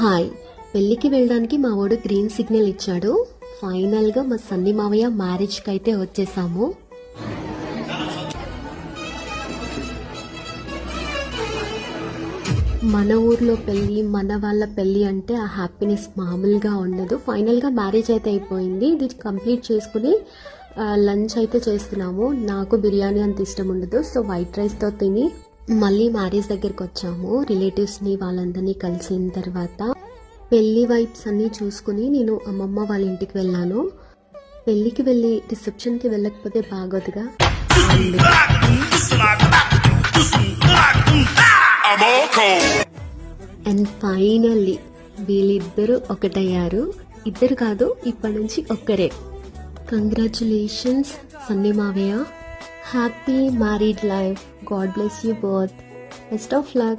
Hi. పెళ్ళికి వెళ్ళడానికి మా వాడు గ్రీన్ సిగ్నల్ ఇచ్చాడు. ఫైనల్గా మా సన్ని మావయ్య మ్యారేజ్కి అయితే వచ్చేసాము. మన ఊర్లో పెళ్ళి మన వాళ్ళ పెళ్ళి అంటే ఆ హ్యాపీనెస్ మామూలుగా ఉండదు. ఫైనల్గా మ్యారేజ్ అయితే అయిపోయింది. ఇది కంప్లీట్ చేసుకుని లంచ్ అయితే చేస్తున్నాము. నాకు బిర్యానీ అంత ఇష్టం ఉండదు. సో వైట్ రైస్తో తిని మళ్ళీ మ్యారేజ్ దగ్గరికి వచ్చాము రిలేటివ్స్ని వాళ్ళందరినీ కలిసిన తర్వాత పెళ్ళి వైబ్స్ అన్నీ చూసుకుని నేను అమ్మమ్మ వాళ్ళ ఇంటికి వెళ్ళాను. పెళ్ళికి వెళ్ళి రిసెప్షన్కి వెళ్ళకపోతే బాగోదుగా. అండ్ ఫైనల్లీ వీళ్ళిద్దరూ ఒకటయ్యారు. ఇద్దరు కాదు ఇప్పటి నుంచి ఒక్కరే. కంగ్రాచులేషన్స్ సన్నీ మావయ్య. happy married life. God bless you both. Best of luck.